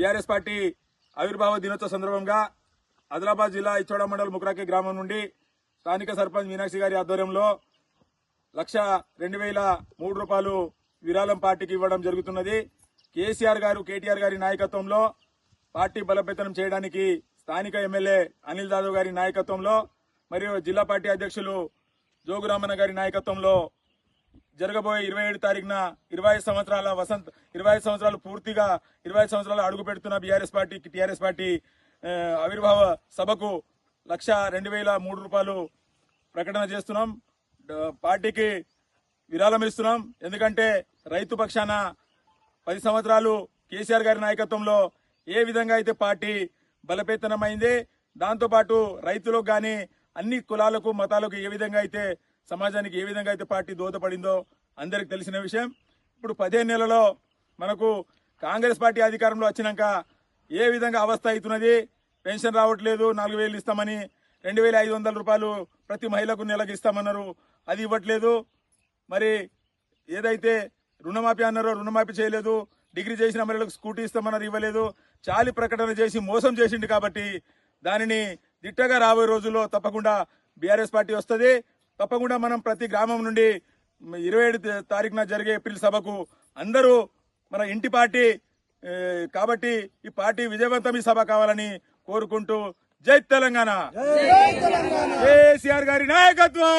TRS party ఆవిర్భావ దినోత్సవ సందర్భంగా ఆదిలాబాద్ జిల్లా ఇచ్చోడ మండలం ముక్రాకి గ్రామం నుండి స్థానిక సర్పంచ్ మీనాక్షి గారి ఆధ్వర్యంలో లక్ష రెండు వేల మూడు రూపాయలు విరాళం పార్టీకి ఇవ్వడం జరుగుతున్నది. కేసీఆర్ గారు కేటీఆర్ గారి నాయకత్వంలో పార్టీ బలోపేతనం చేయడానికి స్థానిక ఎమ్మెల్యే అనిల్ జాదవ్ గారి నాయకత్వంలో మరియు జిల్లా పార్టీ అధ్యక్షులు జోగురామన్న గారి నాయకత్వంలో జరగబోయే ఇరవై ఏడు తారీఖున ఇరవై ఐదు సంవత్సరాల వసంత ఇరవై ఐదు సంవత్సరాలు పూర్తిగా ఇరవై ఐదు సంవత్సరాలు అడుగు పెడుతున్న బీఆర్ఎస్ పార్టీ టీఆర్ఎస్ పార్టీ ఆవిర్భావ సభకు లక్ష రెండు వేల మూడు రూపాయలు ప్రకటన చేస్తున్నాం. పార్టీకి విరాళం ఇస్తున్నాం. ఎందుకంటే రైతు పక్షాన పది సంవత్సరాలు కేసీఆర్ గారి నాయకత్వంలో ఏ విధంగా అయితే పార్టీ బలపేతనమైంది దాంతోపాటు రైతులకు కానీ అన్ని కులాలకు మతాలకు ఏ విధంగా అయితే సమాజానికి ఏ విధంగా అయితే పార్టీ దోహదపడిందో అందరికి తెలిసిన విషయం. ఇప్పుడు పదిహేను నెలలో మనకు కాంగ్రెస్ పార్టీ అధికారంలో వచ్చినాక ఏ విధంగా అవస్థ అవుతున్నది? పెన్షన్ రావట్లేదు నాలుగు వేలు ఇస్తామని రెండు వేల ఐదు వందల రూపాయలు ప్రతి మహిళకు నెలకు ఇస్తామన్నారు. అది ఇవ్వట్లేదు. మరి ఏదైతే రుణమాఫీ అన్నారో రుణమాఫీ చేయలేదు. డిగ్రీ చేసిన మహిళలకు స్కూటీ ఇస్తామన్నారు ఇవ్వలేదు. చాలి ప్రకటన చేసి మోసం చేసిండు కాబట్టి దానిని దిట్టగా రాబోయే రోజుల్లో తప్పకుండా బీఆర్ఎస్ పార్టీ వస్తుంది. తప్పకుండా మనం ప్రతి గ్రామం నుండి ఇరవై ఏడు తారీఖున జరిగే ఏప్రిల్ సభకు అందరూ మన ఇంటి పార్టీ కాబట్టి ఈ పార్టీ విజయవంతం ఈ సభ కావాలని కోరుకుంటూ జై తెలంగాణ. కేసీఆర్ గారి నాయకత్వం.